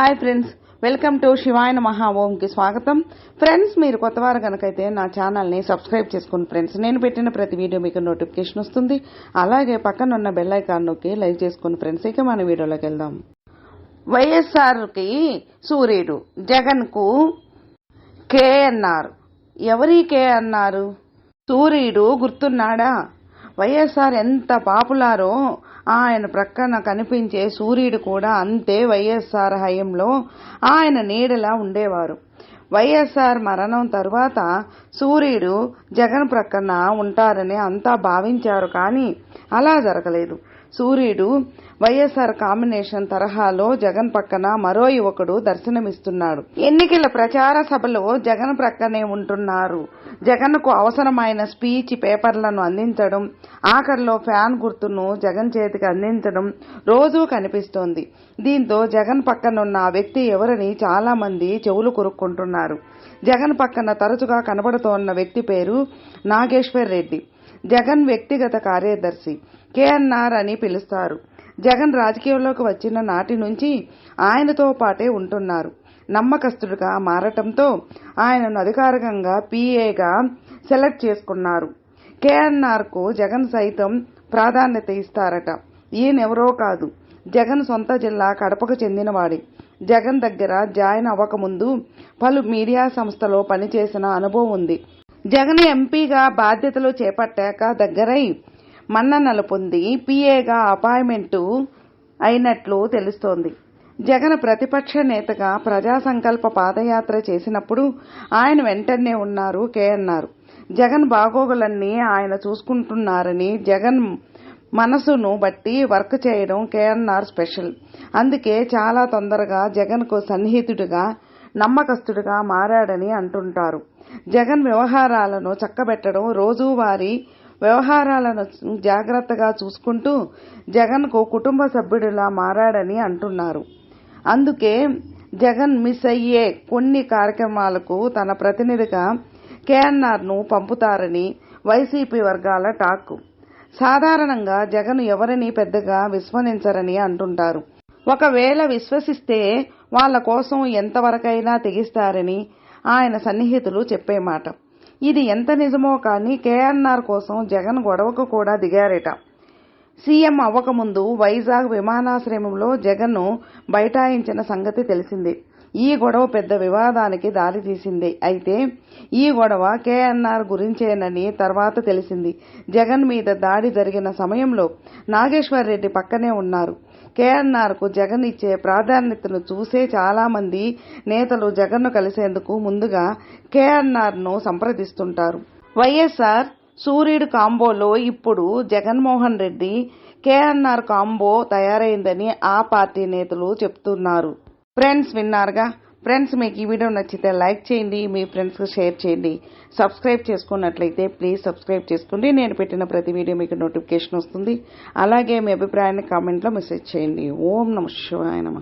Hi friends welcome to Shivayana మహా ఓంకి స్వాగతం. ఫ్రెండ్స్ మీరు కొత్తవారు కనుకైతే నా ఛానల్ని సబ్స్క్రైబ్ చేసుకోండి ఫ్రెండ్స్ నేను పెట్టిన ప్రతి వీడియో మీకు నోటిఫికేషన్ వస్తుంది. అలాగే పక్కన ఉన్న బెల్ ఐకాన్ నొక్కి లైక్ చేసుకోండి ఫ్రెండ్స్ ఇక మన వీడియోలోకి వెళ్దాం. వైఎస్ఆర్కి సూర్యుడు జగన్కు కే అన్నారు. ఎవరి కే అన్నారు? సూర్యుడు గుర్తున్నాడా? వైఎస్ఆర్ ఎంత పాపులారో ఆయన ప్రక్కన కనిపించే సూర్యుడు కూడా అంతే వైఎస్ఆర్ హయంలో ఆయన నీడలా ఉండేవారు. వైఎస్ఆర్ మరణం తరువాత సూర్యుడు జగన్ ప్రక్కన ఉంటారని అంతా భావించారు కానీ అలా జరగలేదు. సూర్యుడు వైఎస్ఆర్ కాంబినేషన్ తరహాలో జగన్ పక్కన మరో యువకుడు దర్శనమిస్తున్నాడు. ఎన్నికల ప్రచార సభలో జగన్ ప్రక్కనే ఉంటున్నారు. జగన్కు అవసరమైన స్పీచ్ పేపర్లను అందించడం ఆఖరిలో ఫ్యాన్ గుర్తును జగన్ చేతికి అందించడం రోజూ కనిపిస్తోంది. దీంతో జగన్ పక్కనున్న ఆ వ్యక్తి ఎవరని చాలా మంది చెవులు కొరుక్కుంటున్నారు. జగన్ పక్కన తరచుగా కనబడుతోన్న వ్యక్తి పేరు నాగేశ్వర్ రెడ్డి. జగన్ వ్యక్తిగత కార్యదర్శి కేఎన్ఆర్ అని పిలుస్తారు. జగన్ రాజకీయంలోకి వచ్చిన నాటి నుంచి ఆయనతో పాటే ఉంటున్నారు. నమ్మకస్తుడిగా మారటంతో ఆయనను అధికారికంగా పీఏగా సెలెక్ట్ చేసుకున్నారు. కేఎన్ఆర్కు జగన్ సైతం ప్రాధాన్యత ఇస్తారట. ఈయనెవరో కాదు. జగన్ సొంత జిల్లా కడపకు చెందినవాడి. జగన్ దగ్గర జాయిన్ అవ్వకముందు పలు మీడియా సంస్థలో పనిచేసిన అనుభవం ఉంది. జగన్ ఎంపీగా బాధ్యతలు చేపట్టాక దగ్గరై మన్ననలు పొంది పీఏగా అపాయింట్మెంటు అయినట్లు తెలుస్తోంది. జగన్ ప్రతిపక్ష నేతగా ప్రజా సంకల్ప పాదయాత్ర చేసినప్పుడు ఆయన వెంటనే ఉన్నారు కేఎన్ఆర్. జగన్ బాగోగులన్నీ ఆయన చూసుకుంటున్నారని జగన్ మనసును బట్టి వర్క్ చేయడం కేఎన్ఆర్ స్పెషల్. అందుకే చాలా తొందరగా జగన్కు సన్నిహితుడిగా నమ్మకస్తుడిగా మారాడని అంటుంటారు. జగన్ వ్యవహారాలను చక్కబెట్టడం రోజువారీ వ్యవహారాలను జాగ్రత్తగా చూసుకుంటూ జగన్కు కుటుంబ సభ్యుడిలా మారాడని అంటున్నారు. అందుకే జగన్ మిస్ అయ్యే కొన్ని కార్యక్రమాలకు తన ప్రతినిధిగా కేఎన్ఆర్ను పంపుతారని వైసీపీ వర్గాల టాక్. సాధారణంగా జగన్ ఎవరిని పెద్దగా విస్మరించరని అంటుంటారు. ఒకవేళ విశ్వసిస్తే వాళ్ళ కోసం ఎంతవరకైనా తెగిస్తారని ఆయన సన్నిహితులు చెప్పే మాట. ఇది ఎంత నిజమో కానీ కేఎన్ఆర్ కోసం జగన్ గొడవకు కూడా దిగారట. సీఎం అవ్వకముందు వైజాగ్ విమానాశ్రయంలో జగన్ను బైఠాయించిన సంగతి తెలిసిందే. ఈ గొడవ పెద్ద వివాదానికి దారితీసింది అయితే ఈ గొడవ కేఎన్ఆర్ గురించేనని తర్వాత తెలిసింది. జగన్ మీద దాడి జరిగిన సమయంలో నాగేశ్వర్ రెడ్డి పక్కనే ఉన్నారు. కేఎన్ఆర్కు జగన్ ఇచ్చే ప్రాధాన్యతను చూసే చాలామంది నేతలు జగన్ను కలిసేందుకు ముందుగా కేఎన్ఆర్ను సంప్రదిస్తుంటారు. వైఎస్ఆర్ సూర్యుడు కాంబోలో ఇప్పుడు జగన్మోహన్ రెడ్డి కేఎన్ఆర్ కాంబో తయారైందని ఆ పార్టీ నేతలు చెప్తున్నారు. ఫ్రెండ్స్ విన్నారుగా? ఫ్రెండ్స్ మీకు ఈ వీడియో నచ్చితే లైక్ చేయండి మీ ఫ్రెండ్స్కి షేర్ చేయండి. సబ్స్క్రైబ్ చేసుకున్నట్లయితే ప్లీజ్ సబ్స్క్రైబ్ చేసుకోండి. నేను పెట్టిన ప్రతి వీడియో మీకు నోటిఫికేషన్ వస్తుంది. అలాగే మీ అభిప్రాయాన్ని కామెంట్లో మెసేజ్ చేయండి. ఓం నమ శివాయ నమ.